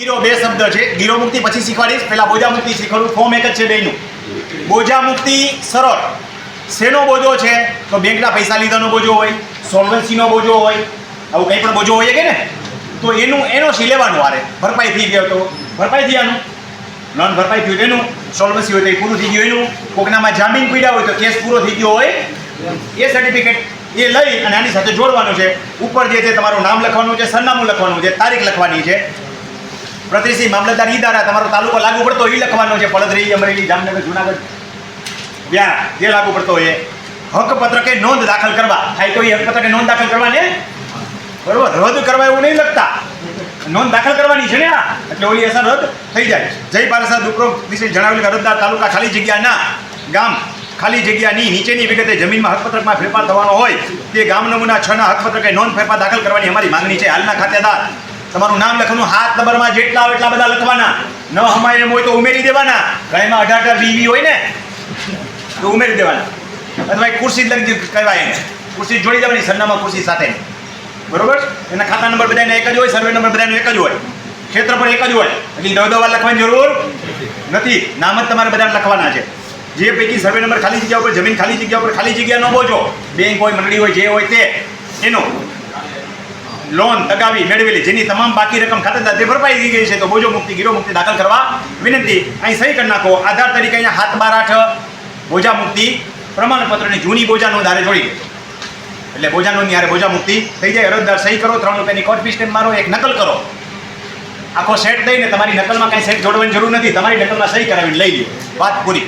ગીરો બે શબ્દ છે. ગીરો મુક્તિ પછી શીખવાડીશ. પહેલાં બોજા મુક્તિ શીખવાડું. ફોર્મ એક જ છે બેનું બોજા મુક્તિ સરળ. શેનો બોજો છે? તો બેંકના પૈસા લીધાનો બોજો હોય સોલ્વન્સીનો બોજો હોય, આવું કંઈ પણ બોજો હોય કે ને? તો એનું, એનો સી લેવાનું આરે ભરપાઈ થઈ ગયો તો. ભરપાઈ થયાનું લોન ભરપાઈ થયું એનું? સોલ્વન્સી હોય તો એ પૂરું થઈ ગયું એનું? કોકનામાં જામીન પીડ્યા હોય તો કેસ પૂરો થઈ ગયો હોય? એ સર્ટિફિકેટ એ લઈ અને આની સાથે જોડવાનું છે. ઉપર જે છે તમારું નામ લખવાનું છે, સરનામું લખવાનું છે, તારીખ લખવાની છે. પ્રતિસિંહ મામલતદાર ઈ દ્વારા તમારો તાલુકો લાગુ પડતો એ લખવાનો છે. પડદરી અમરેલી, જામનગર, જુનાગઢ. વ્યારા જે લાગુ પડતો હોય એ. હકપત્રકે નોંધ દાખલ કરવા. થાય તો એ હકપત્રકે નોંધ દાખલ કરવાને? બરોબર. રદ કરવા એવું નહીં લખતા. નોંધ દાખલ કરવાની છે ને આ. એટલે ઓલી અસર રદ થઈ જાય. જય પારસાદ ઉપરોક્ત વિશે જણાવેલ કે અરજદાર તાલુકા ખાલી જગ્યાના ગામ ખાલી જગ્યાની નીચેની વિગતે જમીનમાં હકપત્રકમાં ફેરફાર થવાનો હોય. તે ગામ નમૂના છ ના હકપત્રકે નોંધ ફેરફાર દાખલ કરવાની અમારી માંગણી છે. હાલના ખાતેદાર તમારું નામ લખવાનું હાથ નંબરમાં જેટલા આવે એટલા બધા લખવાના. ન હમાય એમ હોય તો ઉમેરી દેવાના. ગાયમાં અઢાર અઢાર વીવી હોય ને, તો ઉમેરી દેવાના. અથવા ખુરશી લખી કહેવાય એને. ખુરશી જોડી દેવાની સરનામા ખુરશી સાથે. બરોબર? એના ખાતા નંબર બધાને એક જ હોય, સર્વે નંબર બધાનો એક જ હોય. ક્ષેત્ર પણ એક જ હોય. એટલે દવ દવા લખવાની જરૂર નથી. નામ જ તમારે બધાને લખવાના છે. જે પૈકી સર્વે નંબર ખાલી જગ્યા ઉપર, જમીન ખાલી જગ્યા ઉપર ખાલી જગ્યા ન બોજો. બેંક હોય, મંડળી હોય, જે હોય તે. એનો લોન ટકાવી મેળવેલી, જેની તમામ બાકી રકમ ખાતેદાર ભરપાઈ થઈ ગઈ છે, તો બોજો મુક્તિ ગીરો મુક્તિ દાખલ કરવા વિનંતી. અહીં સહી કરી નાખો. આધાર તરીકે અહીંયા હાથ બાર આઠ, બોજા મુક્તિ. પ્રમાણપત્રની જૂની બોજા નોંધ હારે જોડી એટલે બોજા નોંધની હારે બોજા મુક્તિ થઈ જાય. અરજદાર સહી કરો, ત્રણ રૂપિયાની કોર્ટ ફી સ્ટેમ્પ મારો, એક નકલ કરો. આખો સેટ દઈને તમારી નકલમાં કાંઈ સેટ જોડવાની જરૂર નથી. તમારી નકલમાં સહી કરાવીને લઈ લ્યો. વાત પૂરી.